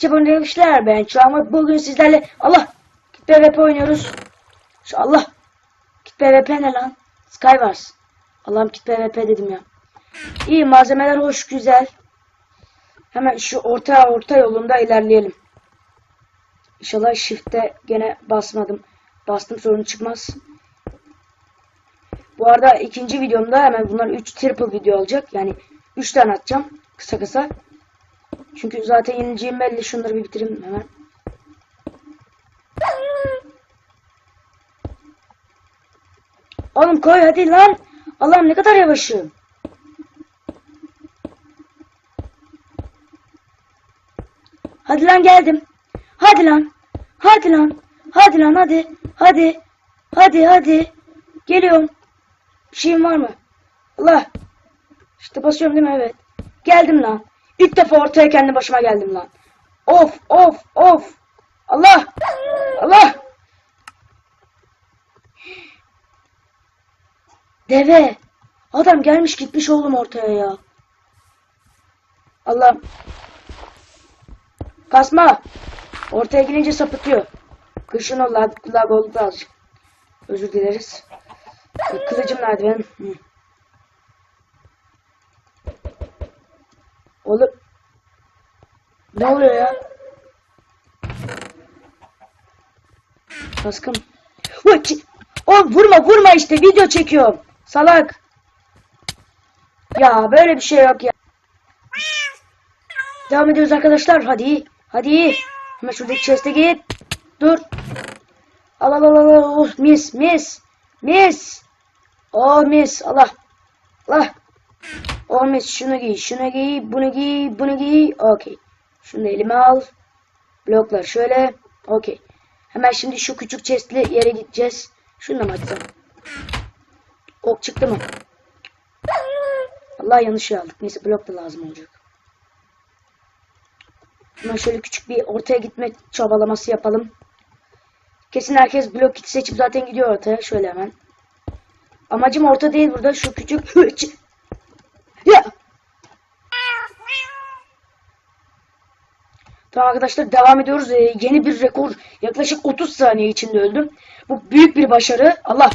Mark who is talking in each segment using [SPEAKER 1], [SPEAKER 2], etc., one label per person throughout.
[SPEAKER 1] Çabuk demişler ben Çağmur bugün sizlerle Allah Git PvP oynuyoruz. Şu Allah Git PvP ne lan? Skywars. Allah'ım git PvP dedim ya. İyi malzemeler hoş güzel. Hemen şu orta orta yolunda ilerleyelim. İnşallah shift'e gene basmadım. Bastım sorun çıkmaz. Bu arada ikinci videomda hemen bunlar 3 triple video olacak. Yani 3 tane atacağım. Kısa kısa. Çünkü zaten yenileceğim belli. Şunları bir bitireyim hemen. Oğlum koy hadi lan. Allah'ım ne kadar yavaşım. Hadi lan geldim. Hadi lan. Hadi lan. Hadi lan hadi. Hadi. Hadi hadi. Geliyorum. Bir şeyim var mı? Allah. İşte basıyorum değil mi? Evet. Geldim lan. İlk defa ortaya kendi başıma geldim lan. Of of of. Allah. Allah. Deve. Adam gelmiş gitmiş oğlum ortaya ya. Allah. Kasma. Ortaya girince sapıtıyor. Kışın o lag, lag oldu azıcık. Özür dileriz. Kılıcım nerede benim? Hı. Oğlum. Ne oluyor ya? Çi- Oğlum vurma vurma işte video çekiyorum. Salak. Ya böyle bir şey yok ya. Devam ediyoruz arkadaşlar. Hadi. Hadi. Hemen şuradaki chest'e git. Dur. Al al al. al. Oh, mis mis. Mis. Oh mis. Allah. Allah. Mis. Şunu giy. Şunu giy. Bunu giy. Bunu giy. Okey. Şunu elime al. Bloklar şöyle. Okey. Hemen şimdi şu küçük chest'li yere gideceğiz. Şunu da açsam? Ok çıktı mı? Allah yanlış şey aldık. Neyse blok da lazım olacak. Hemen şöyle küçük bir ortaya gitme çabalaması yapalım. Kesin herkes blok kiti seçip zaten gidiyor ortaya. Şöyle hemen. Amacım orta değil burada. Şu küçük. ya. Tamam arkadaşlar devam ediyoruz. Ee, yeni bir rekor. Yaklaşık 30 saniye içinde öldüm. Bu büyük bir başarı. Allah.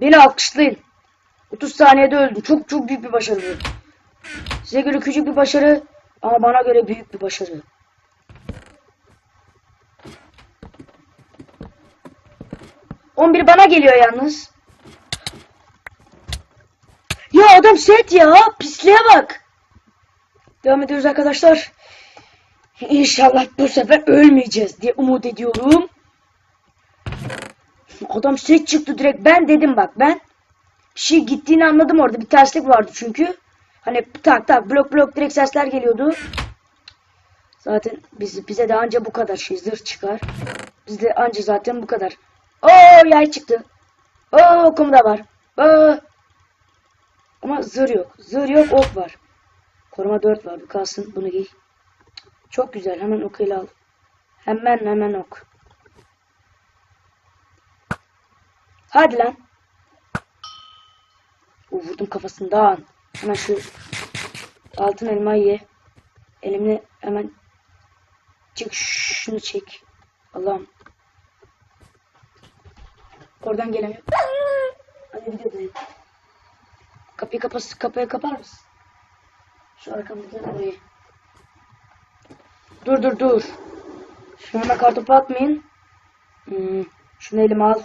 [SPEAKER 1] Beni alkışlayın. 30 saniyede öldüm. Çok çok büyük bir başarı. Size göre küçük bir başarı ama bana göre büyük bir başarı. On bir bana geliyor yalnız. Ya adam set ya. Pisliğe bak. Devam ediyoruz arkadaşlar. İnşallah bu sefer ölmeyeceğiz diye umut ediyorum. Adam set çıktı direkt. Ben dedim bak ben. Bir şey gittiğini anladım orada. Bir terslik vardı çünkü. Hani tak tak blok blok direkt sesler geliyordu. Zaten biz, bize de anca bu kadar şey zırh çıkar. Bizde anca zaten bu kadar. Oo yay çıktı. Oo okum da var. Oo. Ama zırh yok. Zırh yok ok var. Koruma 4 var. Bu kalsın. Bunu giy. Çok güzel. Hemen okuyla al. Hemen hemen ok. Hadi lan. Oo, vurdum kafasından. Hemen şu altın elmayı ye. Elimle hemen çek şunu çek. Allah'ım. Oradan gelemiyor. Hadi videodayım. Kapıyı kapas kapıyı kapar mısın? Şu arkamızdan orayı. Dur dur dur. Şu hemen kartopu atmayın. Hmm, şunu elime al.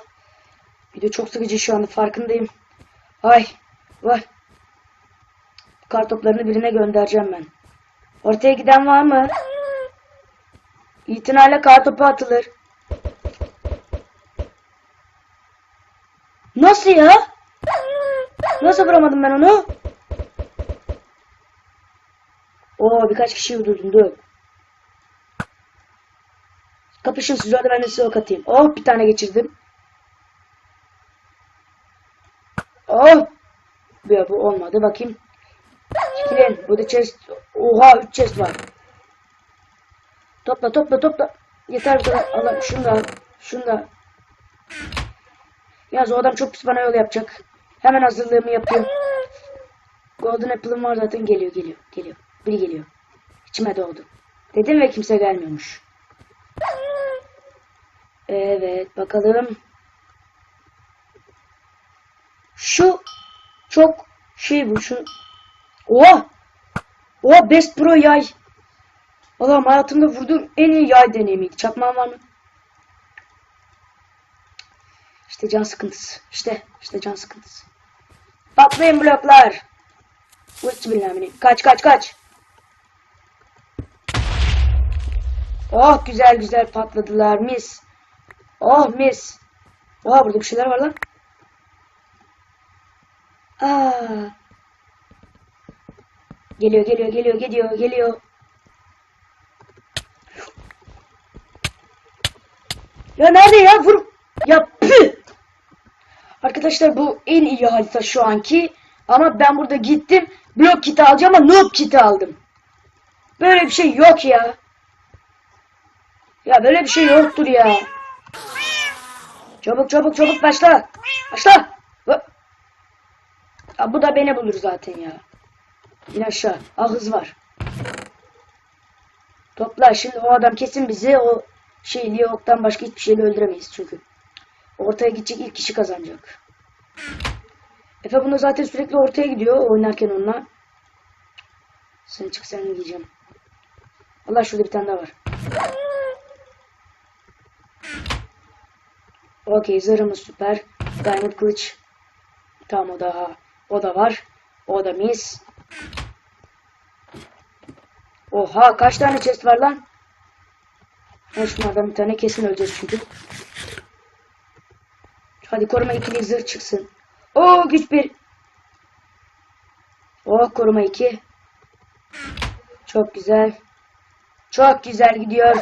[SPEAKER 1] Video çok sıkıcı şu anda farkındayım. Ay. Vay. Kartoplarını birine göndereceğim ben. Ortaya giden var mı? İtinayla kartopu atılır. Nasıl ya? Nasıl vuramadım ben onu? Oo birkaç kişi öldürdüm dur. Kapışın siz orada ben de size ok atayım. Oh bir tane geçirdim. Oh. Bu, bu olmadı bakayım. Çekilin. Burada chest. Oha 3 chest var. Topla topla topla. Yeter bu kadar. Allah şunu da. Şunu da. Yalnız o adam çok pis bana yol yapacak. Hemen hazırlığımı yapayım. Golden Apple'ım var zaten geliyor geliyor geliyor. Biri geliyor. İçime doğdu. Dedim ve kimse gelmiyormuş. Evet bakalım. Şu çok şey bu şu. Oha! Oha Best Pro yay. Allah'ım hayatımda vurduğum en iyi yay deneyimiydi. Çakmağın var mı? İşte can sıkıntısı. İşte, işte can sıkıntısı. Patlayın bloklar. Uç bilmem Kaç kaç kaç. Oh güzel güzel patladılar mis. Oh mis. Oha burada bir şeyler var lan. Aa. Geliyor geliyor geliyor geliyor geliyor. Ya nerede ya vur. Ya püh. Arkadaşlar bu en iyi harita şu anki. Ama ben burada gittim. Blok kiti alacağım ama noob kiti aldım. Böyle bir şey yok ya. Ya böyle bir şey yoktur ya. Çabuk çabuk çabuk başla. Başla. Ya bu da beni bulur zaten ya. İn aşağı. Hız var. Topla şimdi o adam kesin bizi o şey Leok'tan başka hiçbir şeyle öldüremeyiz çünkü. Ortaya gidecek ilk kişi kazanacak. Efe bunda zaten sürekli ortaya gidiyor oynarken onunla. Sen çık sen giyeceğim. Allah şurada bir tane daha var. Okey zırhımız süper. Diamond kılıç. Tamam o da o da var. O da mis. Oha kaç tane chest var lan? Ha şunlardan bir tane kesin öleceğiz çünkü. Hadi koruma ikili zırh çıksın. Oo güç bir. Oh koruma iki. Çok güzel. Çok güzel gidiyor.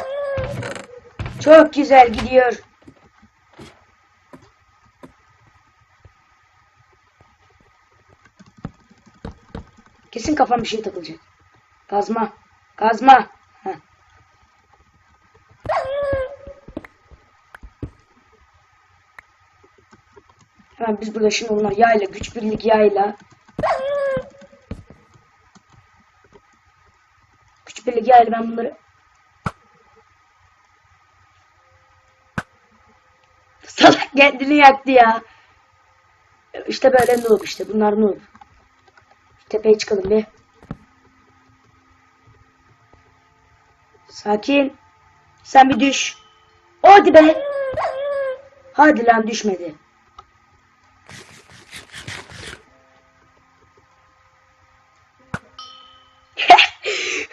[SPEAKER 1] Çok güzel gidiyor. Kesin kafam bir şey takılacak. Kazma. Kazma. Heh. Hemen biz burada şimdi onlar yayla, güç birlik yayla. Güç birlik yayla ben bunları Salak kendini yaktı ya. İşte böyle noob işte. Bunlar noob. Tepeye çıkalım bir. Sakin. Sen bir düş. Hadi be. Hadi lan düşmedi.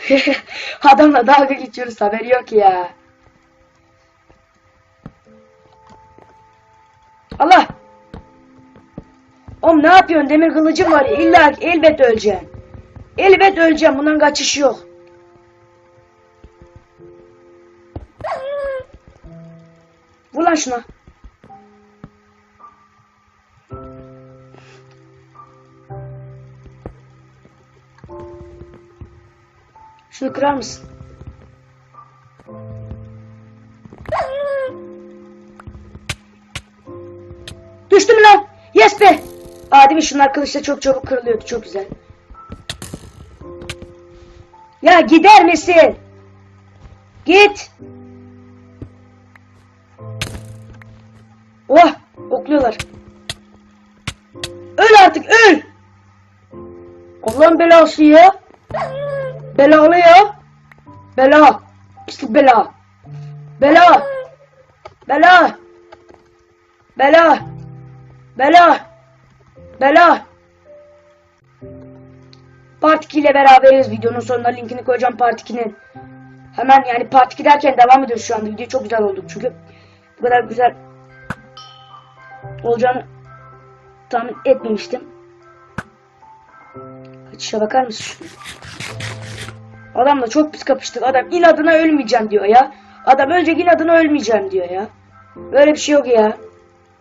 [SPEAKER 1] Adamla dalga geçiyoruz haberi yok ya. Allah. Oğlum ne yapıyorsun? Demir kılıcım var. İlla elbet öleceğim. Elbet öleceğim. Bundan kaçış yok. Vur lan şuna. Şunu kırar mısın? Düştü mü lan? Yes be! Aa değil mi? Şunlar kılıçta çok çabuk kırılıyordu. Çok güzel. Ya gider misin? Git. Oh! Okluyorlar. Öl artık öl! Allah'ın belası ya. Belalı ya. Bela. Pislik bela. Bela. Bela. Bela. Bela. Bela. Part 2 ile beraberiz. Videonun sonuna linkini koyacağım Part 2'nin. Hemen yani Part 2 derken devam ediyoruz şu anda. Video çok güzel oldu çünkü. Bu kadar güzel olacağını tahmin etmemiştim. Kaçışa bakar mısın? Adamla çok pis kapıştık. Adam inadına ölmeyeceğim diyor ya. Adam önce inadına ölmeyeceğim diyor ya. Böyle bir şey yok ya.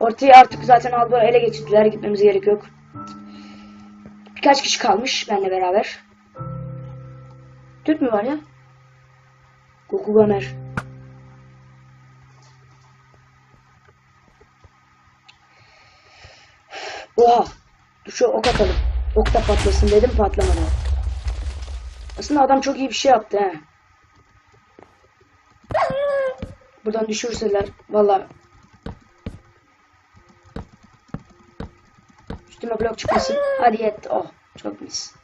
[SPEAKER 1] Ortaya artık zaten aldılar ele geçirdiler. Gitmemize gerek yok. Birkaç kişi kalmış benle beraber. Türk mü var ya? Goku Gamer. Oha. Şu ok atalım. Ok da patlasın dedim patlamadı. Aslında adam çok iyi bir şey yaptı he. Buradan düşürseler valla Üstüme blok çıkmasın. Hadi yet. Oh çok mis.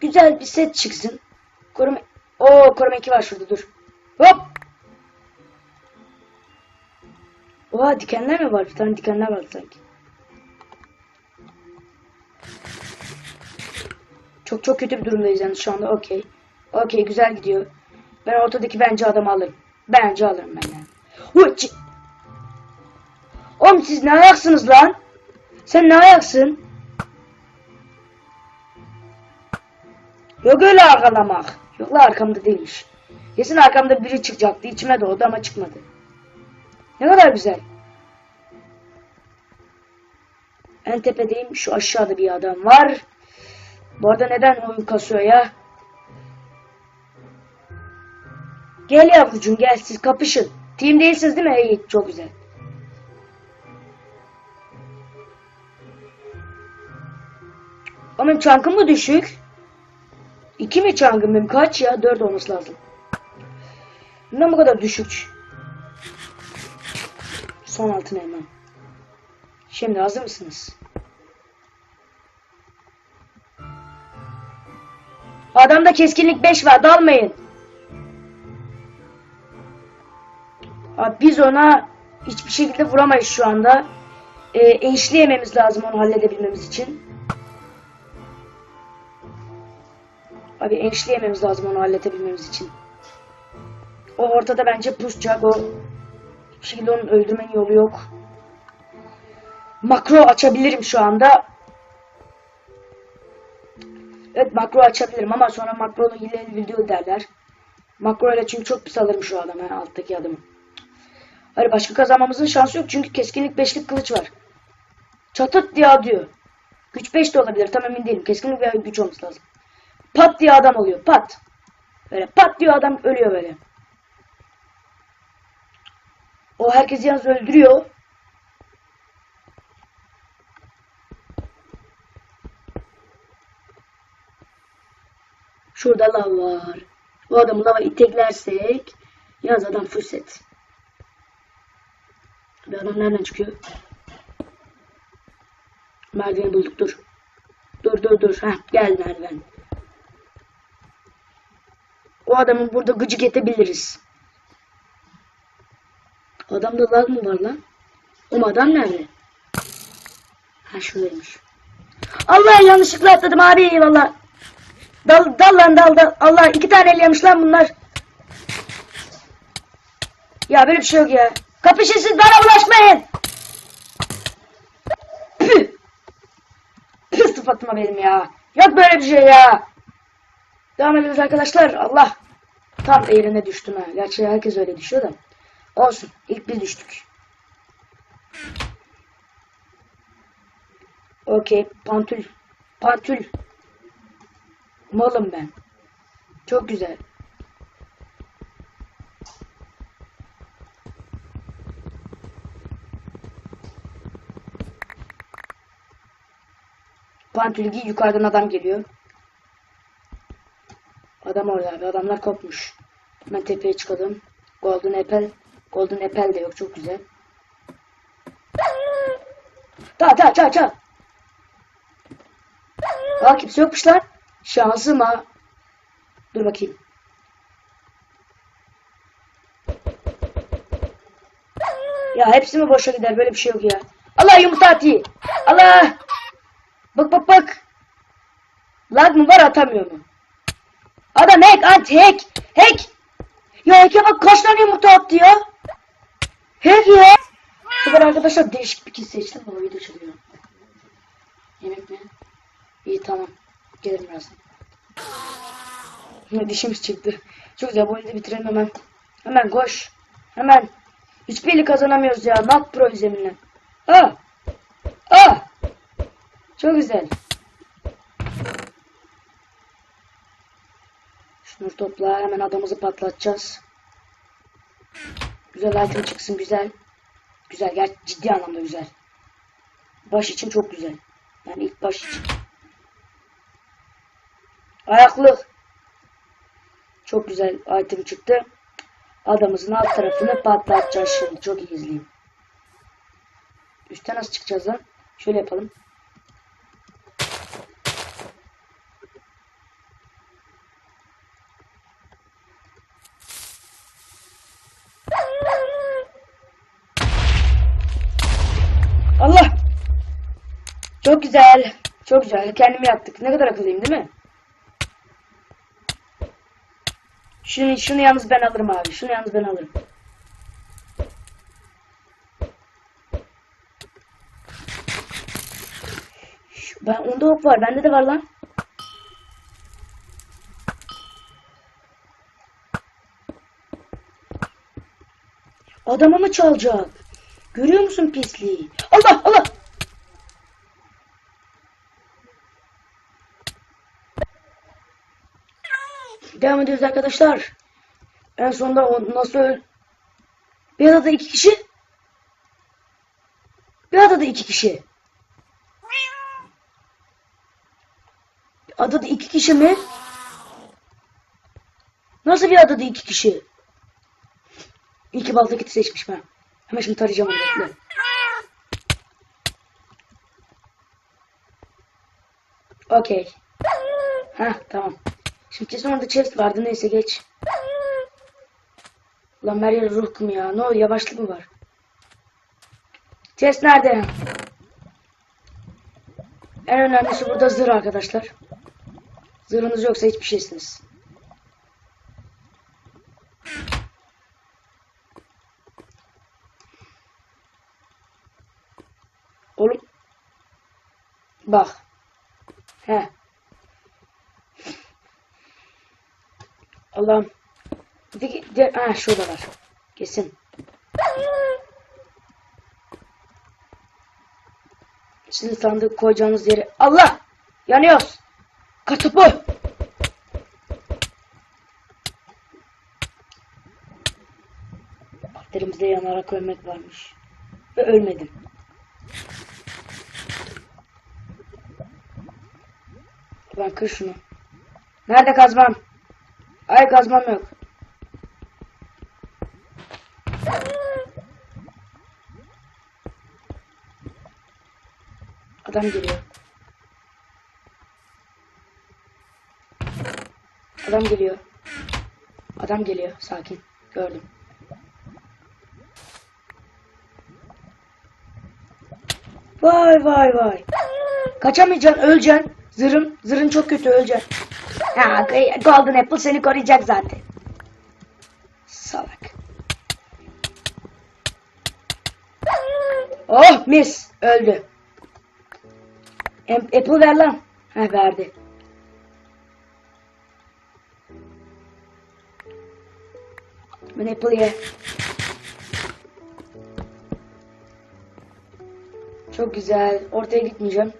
[SPEAKER 1] Güzel bir set çıksın. Koruma... Oo koruma 2 var şurada dur. Hop. Oha dikenler mi var? Bir tane dikenler var sanki. Çok çok kötü bir durumdayız yani şu anda. Okey. Okey güzel gidiyor. Ben ortadaki bence adamı alırım. Bence alırım ben yani. Oğlum siz ne ayaksınız lan? Sen ne ayaksın? Yok öyle arkalamak. Yok la arkamda değilmiş. Kesin arkamda biri çıkacaktı. İçime doğdu ama çıkmadı. Ne kadar güzel. En tepedeyim. Şu aşağıda bir adam var. Bu arada neden oyun kasıyor ya? Gel yavrucuğum gel siz kapışın. Team değilsiniz değil mi? İyi çok güzel. Ama çankım mı düşük? İki mi çankım benim? Kaç ya? Dört olması lazım. Neden bu kadar düşük? Son altın elmam. Şimdi hazır mısınız? Adamda keskinlik 5 var. Dalmayın. Abi biz ona hiçbir şekilde vuramayız şu anda. Ee, enişleyememiz lazım onu halledebilmemiz için. Abi enişleyememiz lazım onu halledebilmemiz için. O ortada bence pusacak. O şekilde onu öldürmenin yolu yok. Makro açabilirim şu anda. Evet makro açabilirim ama sonra makrolu hileli video derler. Makro ile çünkü çok pis alırım şu adamı yani alttaki adamı. Hayır başka kazanmamızın şansı yok çünkü keskinlik beşlik kılıç var. Çatıt diye diyor. Güç 5 de olabilir tam emin değilim. Keskinlik veya güç olması lazım. Pat diye adam oluyor pat. Böyle pat diyor adam ölüyor böyle. O herkesi yalnız öldürüyor. Şurada lav var. Bu adamı lava iteklersek yalnız adam full set. Bir adam nereden çıkıyor? Merdiveni bulduk dur. Dur dur dur. Heh, gel merdiven. O adamın burada gıcık edebiliriz. Adamda lag mı var lan? O adam nerede? Ha şuradaymış. Allah yanlışlıkla atladım abi eyvallah. Dal, dal lan dal. Allah iki tane elemiş lan bunlar. Ya böyle bir şey yok ya. Kapışın siz bana ulaşmayın. Püh sıfatıma benim ya. Yok böyle bir şey ya. Devam ediyoruz arkadaşlar. Allah. Tam eğrine düştüm ha. Gerçi herkes öyle düşüyor da. Olsun. İlk biz düştük. Okey. Pantül. Pantül. Malım ben. Çok güzel. Pantül giy yukarıdan adam geliyor. Adam orada abi. Adamlar kopmuş. Hemen tepeye çıkalım. Golden Apple. Golden Apple de yok. Çok güzel. Ta ta ta ta. Aa kimse yokmuş lan. Şansım ha. Dur bakayım. Ya hepsi mi boşa gider? Böyle bir şey yok ya. Allah yumurta atayım. Allah. Bak bak bak. Lag mı var atamıyor mu? Adam hack anti hack. Hack. Ya hack'e bak kaç tane yumurta attı ya. Hack ya. Bu kadar arkadaşlar değişik bir kez seçtim ama video çalıyor. Yemek mi? İyi tamam. Gelirim birazdan. Yine dişimiz çıktı. Çok güzel bu oyunu bitirelim hemen. Hemen koş. Hemen. Hiçbiri kazanamıyoruz ya. Not Pro zeminle. Aa. Aa. Çok güzel. Şunları topla. Hemen adamımızı patlatacağız. Güzel item çıksın. Güzel. Güzel. Gerçi ciddi anlamda güzel. Baş için çok güzel. Yani ilk baş için. Ayaklık. Çok güzel item çıktı. Adamımızın alt tarafını patlatacağız şimdi. Çok iyi izleyin. Üste nasıl çıkacağız lan? Şöyle yapalım. Allah! Çok güzel. Çok güzel. Kendimi yaptık. Ne kadar akıllıyım değil mi? Şunu, şunu yalnız ben alırım abi. Şunu yalnız ben alırım. Ben onda ok var. Bende de var lan. Adamı mı çalacak? Görüyor musun pisliği? Allah Allah! Devam ediyoruz arkadaşlar. En sonunda o nasıl öl... Bir adada iki kişi. Bir adada iki kişi. Adada iki kişi mi? Nasıl bir adada iki kişi? İyi ki balta kiti seçmiş ben. Hemen şimdi tarayacağım onu. Okey. Heh tamam. Şimdi kesin orada chest vardı neyse geç. Ulan Meryem ruh kım ya. Ne oluyor yavaşlık mı var? Chest nerede? En önemlisi burada zırh arkadaşlar. Zırhınız yoksa hiçbir şeysiniz. Oğlum. Bak. He. Allah'ım. Ha şurada var. Kesin. Şimdi sandık koyacağınız yere. Allah! Yanıyoruz. Kartopu. Batterimizde yanarak ölmek varmış. Ve ölmedim. Ben kır şunu. Nerede kazmam? Ay kazmam yok. Adam geliyor. Adam geliyor. Adam geliyor. Sakin. Gördüm. Vay vay vay. Kaçamayacaksın, öleceksin. Zırhın, zırhın çok kötü, öleceksin. Ha, Golden Apple seni koruyacak zaten. Salak. Oh mis, öldü. Apple ver lan. Ha verdi. Ben Apple ye. Çok güzel. Ortaya gitmeyeceğim.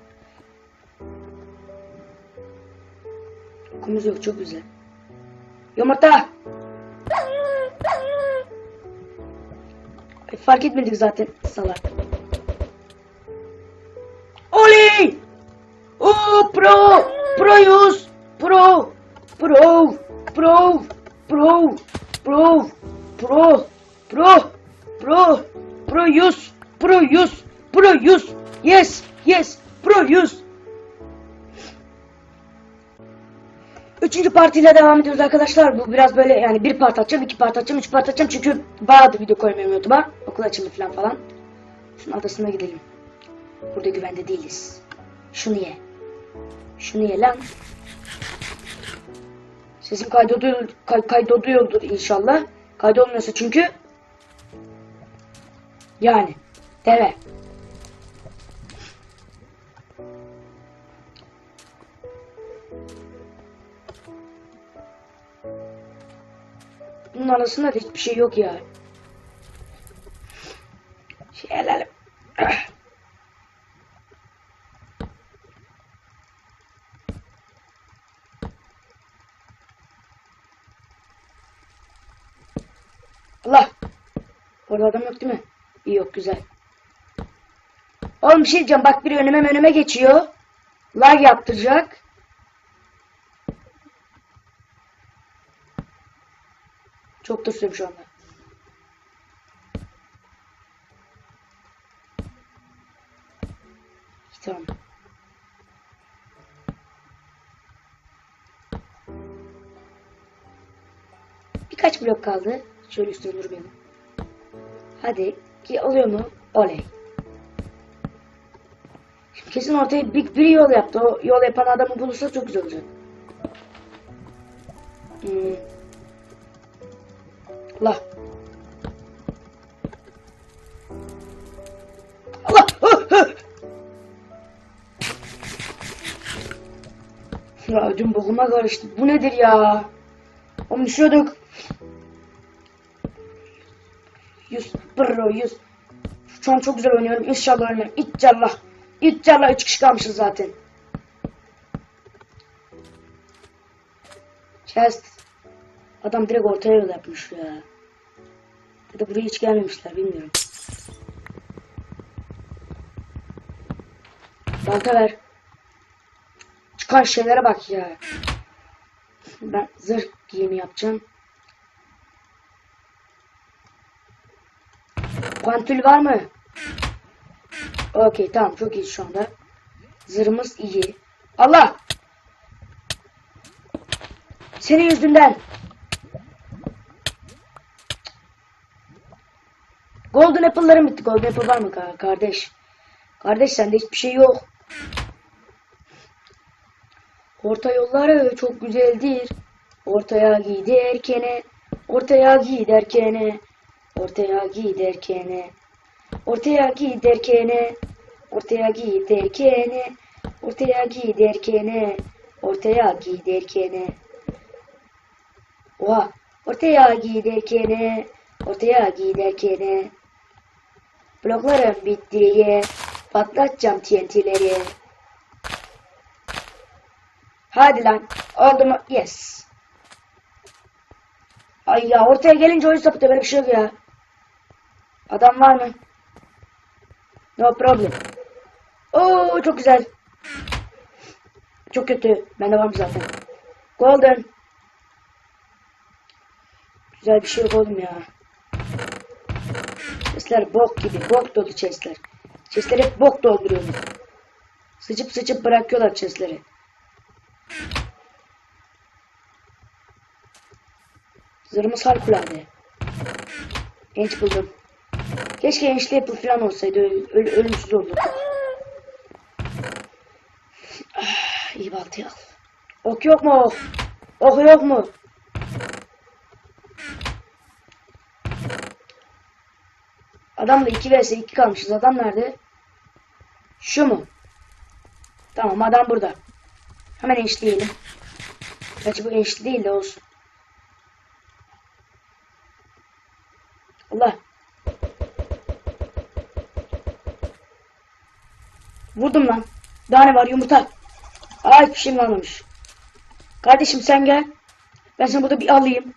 [SPEAKER 1] Okumuz yok. Çok güzel. Yumurta. Ay, fark etmedik zaten salak. Oley! Oh pro! Proyuz! Pro! Pro! Pro! Pro! Pro! Pro! Pro! Pro! Proyuz! Proyuz! Proyuz! Yes! Yes! Proyuz! Üçüncü partiyle devam ediyoruz arkadaşlar. Bu biraz böyle yani bir part atacağım, iki part atacağım, üç part atacağım. Çünkü bayağı da video koymuyorum YouTube'a. Okul açıldı falan falan. Şunun adasına gidelim. Burada güvende değiliz. Şunu ye. Şunu ye lan. Sesim kaydoluyor, kay, kaydoluyordur inşallah. Kaydolmuyorsa çünkü yani deve. Bunun arasında da hiçbir şey yok ya. Şey alalım. Allah. Orada adam yok değil mi? İyi yok güzel. Oğlum bir şey diyeceğim. Bak biri önüme önüme geçiyor. Lag yaptıracak. Sürüyorum şu anda. Tamam. Birkaç blok kaldı. Şöyle üstüne durmayalım. Hadi. Ki oluyor mu? Oley. Kesin ortaya bir, biri yol yaptı. O yol yapan adamı bulursa çok güzel olacak. Hmm. Allah. Allah. Ödüm bokuma karıştı. Bu nedir ya? Onu düşüyorduk. 100. Brro 100. Şu an çok güzel oynuyorum. İnşallah ölmem. İnşallah. İnşallah 3 kişi kalmışız zaten. Chest. Adam direkt ortaya yol yapmış ya. Da buraya hiç gelmemişler bilmiyorum. Balta ver. Çıkan şeylere bak ya. Ben zırh giyimi yapacağım. Pantül var mı? Okey tamam çok iyi şu anda. Zırhımız iyi. Allah! Senin yüzünden. Golden Apple'larım bitti. Golden Apple var mı ka- kardeş? Kardeş sende hiçbir şey yok. Orta yolları çok güzeldir. Ortaya giderkene, ortaya giderkene, ortaya giderkene, ortaya giderkene, ortaya giderkene, ortaya giderkene, ortaya giderkene. Oha, ortaya giderkene, ortaya giderkene. Bloklarım bittiye, patlatacağım TNT'leri. Hadi lan. Oldu mu? Yes. Ay ya ortaya gelince oyun sapıtıyor. Böyle bir şey yok ya. Adam var mı? No problem. Oo çok güzel. Çok kötü. Bende varmış zaten. Golden. Güzel bir şey yok oğlum ya. Chestler bok gibi. Bok dolu chestler. Chestler hep bok dolduruyorlar. Sıçıp sıçıp bırakıyorlar chestleri. Zırhımız harikulade. Genç buldum. Keşke ençli yapı falan olsaydı. Öl, öl- ölümsüz oldu. Ah, iyi baltayı al. Ok yok mu? Ok yok mu? Adamla 2 vs 2 kalmışız. Adam nerede? Şu mu? Tamam adam burada. Hemen ençleyelim. Gerçi bu ençli değil de olsun. Allah. Vurdum lan. Daha ne var yumurta. Ay bir şey mi almamış. Kardeşim sen gel. Ben seni burada bir alayım.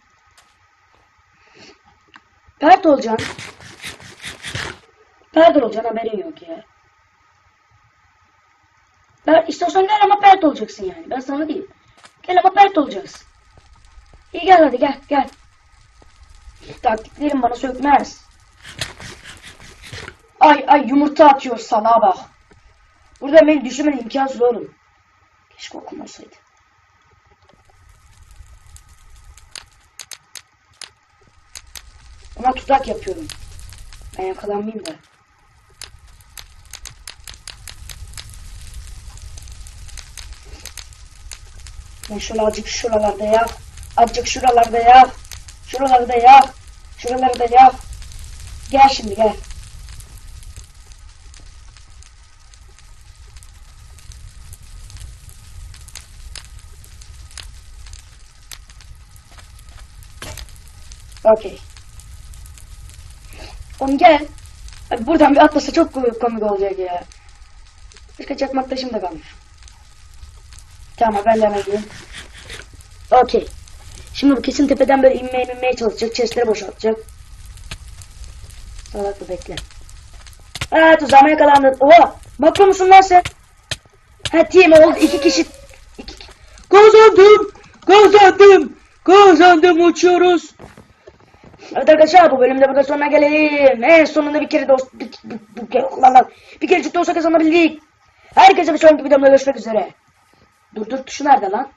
[SPEAKER 1] Pert olacaksın. Pert olacaksın haberin yok ya. Per, istiyorsan gel ama pert olacaksın yani. Ben sana diyeyim. Gel ama pert olacaksın. İyi gel hadi gel gel. Taktiklerim bana sökmez. Ay ay yumurta atıyor salağa bak. Burada beni düşürmen imkansız oğlum. Keşke okum olsaydı. Ona tuzak yapıyorum. Ben yakalanmayayım da. Ben şöyle azıcık şuralarda ya. Azıcık şuralarda ya. Şuralarda ya. Şuralarda ya. Gel şimdi gel. Okey. Oğlum gel. Buradan bir atlasa çok komik olacak ya. Başka çakmak taşım da kalmış. Tamam ben de hemen gideyim. Okey. Şimdi bu kesin tepeden böyle inmeye inmeye çalışacak. Chestleri boşaltacak. Salaklı bekle. Aa tuzağıma yakalandın. Oha! Makro musun lan sen? Ha team oldu. iki kişi. İki... Kazandım! Kazandım! Kazandım uçuyoruz. Evet arkadaşlar bu bölümde burada sonuna gelelim. En sonunda bir kere dost bir, bir, bir, bir, lan, lan. bir kerecik de olsa kazanabildik. Herkese bir sonraki videomda görüşmek üzere. Dur dur tuşu nerede lan?